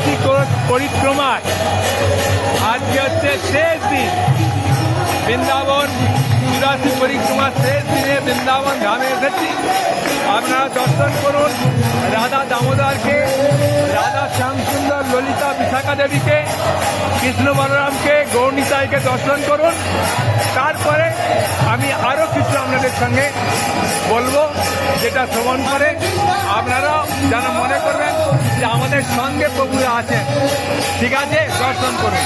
চুরাশি কোষ পরিক্রমায়। আজকে হচ্ছে শেষ দিন। বৃন্দাবন চুরাশি পরিক্রমার শেষ দিনে বৃন্দাবন ধামে এসেছি। আপনারা দর্শন করুন। রাধা দামোদরকে, রাধা শ্যামসুন্দর ললিতা বিশাখা দেবীকে কৃষ্ণ বলরামকে গৌরনীতাইকে দর্শন করুন। তারপরে আমি আরও কিছু আপনাদের সঙ্গে বলব, যেটা শ্রবণ করে। আপনারা যেন মনে করবেন যে আমাদের সঙ্গে প্রভুরা আছেন। ঠিক আছে, দর্শন করুন।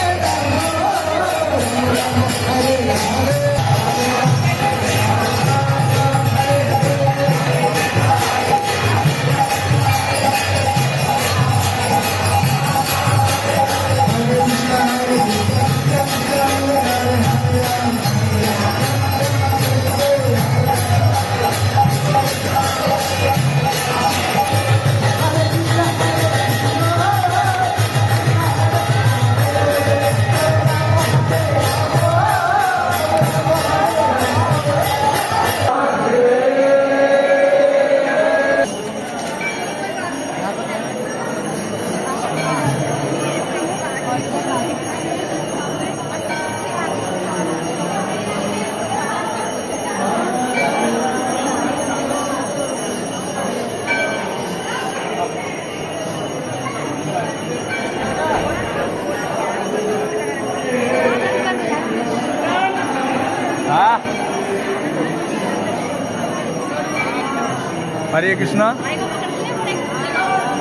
হরে কৃষ্ণ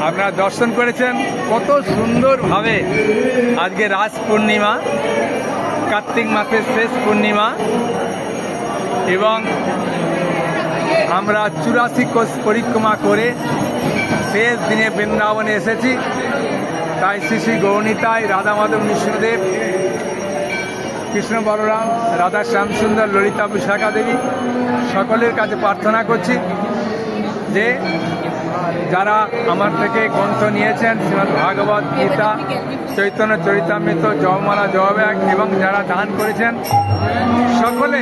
আপনারা দর্শন করেছেন কত সুন্দরভাবে আজকে রাস পূর্ণিমা, কার্তিক মাসের শেষ পূর্ণিমা, এবং আমরা চুরাশি কোষ পরিক্রমা করে শেষ দিনে বৃন্দাবনে এসেছি। তাই শ্রী শ্রী গৌরনীতায় রাধা মাধব কৃষ্ণ বলরাম, রাধা শ্যামসুন্দর, ললিতা বিশাখা দেবী, সকলের কাছে প্রার্থনা করছি যে যারা আমার থেকে গ্রন্থ নিয়েছেন, শ্রীমদ ভাগবত গীতা, চৈতন্য চরিতামৃত, জয়মালা জয়ব্যাগ এবং যারা দান করেছেন, সকলে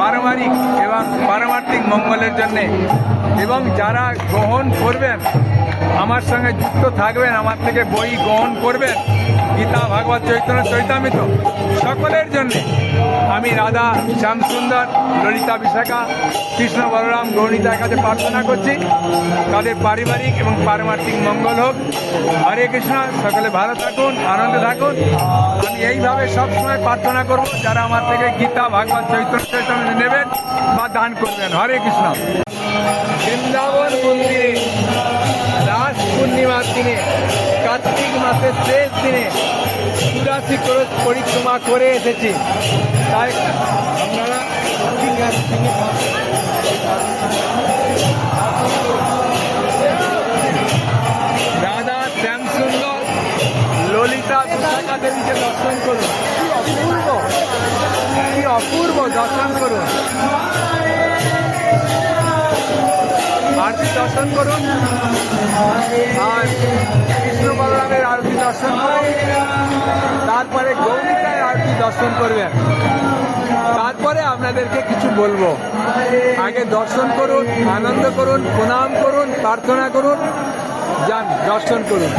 পারমারিক এবং পারমার্থিক মঙ্গলের জন্যে এবং যারা গ্রহণ করবেন, আমার সঙ্গে যুক্ত থাকবেন, আমার থেকে বই গ্রহণ করবেন গীতা, ভাগবত, চৈতন্য, চৈতামৃত, সকলের জন্য আমি রাধা শ্যামসুন্দর, ললিতা বিশাখা, কৃষ্ণ বলরাম, গৌরীতার কাছে প্রার্থনা করছি। তাদের পারিবারিক এবং পারমার্থিক মঙ্গল হোক। হরে কৃষ্ণ, সকলে ভালো থাকুন, আনন্দে থাকুন। আমি এইভাবে সবসময় প্রার্থনা করব, যারা আমার থেকে গীতা, ভাগবত, চৈতন্য চৈতন্য নেবেন বা দান করবেন। হরে কৃষ্ণ। বৃন্দাবন মন্দিরে রাস পূর্ণিমার দিনে কার্তিক মাসের শেষ দিনে চুরাশি ক্রোশ পরিক্রমা করে এসেছি। তাই আপনারা দাদা শ্যামসুন্দর ললিতা বিশাখা দেবীকে দর্শন করুন। অপূর্ব, কি অপূর্ব দর্শন করুন। আরতি দর্শন করুন। আর কৃষ্ণ বলরামের আরতি দর্শন করুন। তারপরে গৌরিকায় আরতি দর্শন করবেন। তারপরে আপনাদেরকে কিছু বলব। আগে দর্শন করুন, আনন্দ করুন, প্রণাম করুন, প্রার্থনা করুন। যান, দর্শন করুন।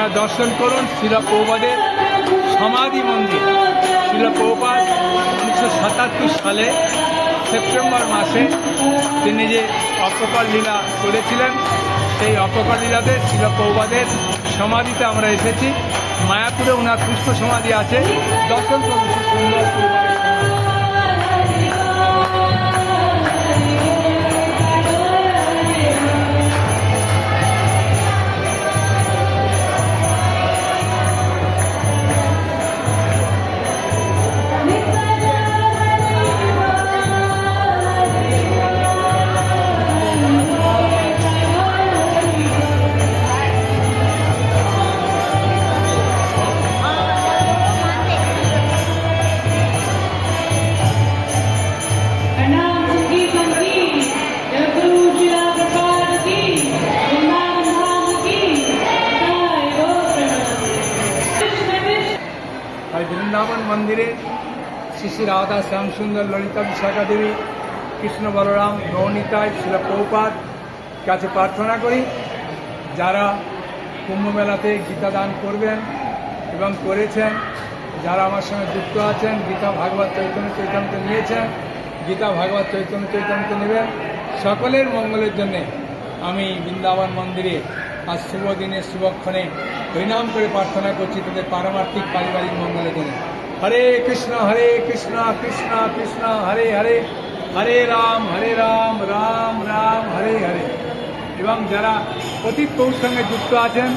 আপনারা দর্শন করুন শিল সমাধি মন্দির। শিল প্রভুপাদ উনিশশো সাতাত্তর সালে সেপ্টেম্বর মাসে তিনি যে অপকার লীলা করেছিলেন, সেই অপকার লীলাতে শিল প্রভুপাদের সমাধিতে আমরা এসেছি। মায়াপুরে ওনার পুষ্প সমাধি আছে। দর্শন করুন সুন্দর মন্দিরে শ্রী শ্রী রাধা শ্যামসুন্দর ললিতা বিশাখা দেবী কৃষ্ণ বলরাম নৌনিতায় শিল প্রভুপাত কাছে প্রার্থনা করি, যারা কুম্ভমেলাতে গীতা দান করবেন এবং করেছেন, যারা আমার সঙ্গে যুক্ত আছেন, গীতা ভাগবত চৈতন্য চৈতন্য নিয়েছেন, গীতা ভাগবত চৈতন্য চৈতন্য নেবেন, সকলের মঙ্গলের জন্যে আমি বৃন্দাবন মন্দিরে আজ শুভ দিনে শুভক্ষণে পরিণাম করে প্রার্থনা করছি তাদের পারমার্থিক, পারিবারিক মঙ্গলের জন্য। হরে কৃষ্ণ হরে কৃষ্ণ কৃষ্ণ কৃষ্ণ, হরে হরে। হরে রাম হরে রাম রাম রাম, হরে হরে। এবং যারা অতীত পৌর সঙ্গে যুক্ত আছেন,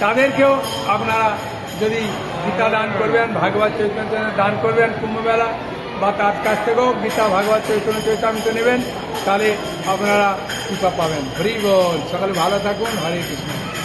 তাদেরকেও আপনারা যদি গীতা দান করবেন, ভাগবত চৈতন্য দান করবেন কুম্ভমেলা, বা তার কাছ থেকেও গীতা, ভাগবত চৈতন্য, চৈতামিত নেবেন, তাহলে আপনারা কৃপা পাবেন। হরি বল। সকালে ভালো থাকুন। হরে কৃষ্ণ।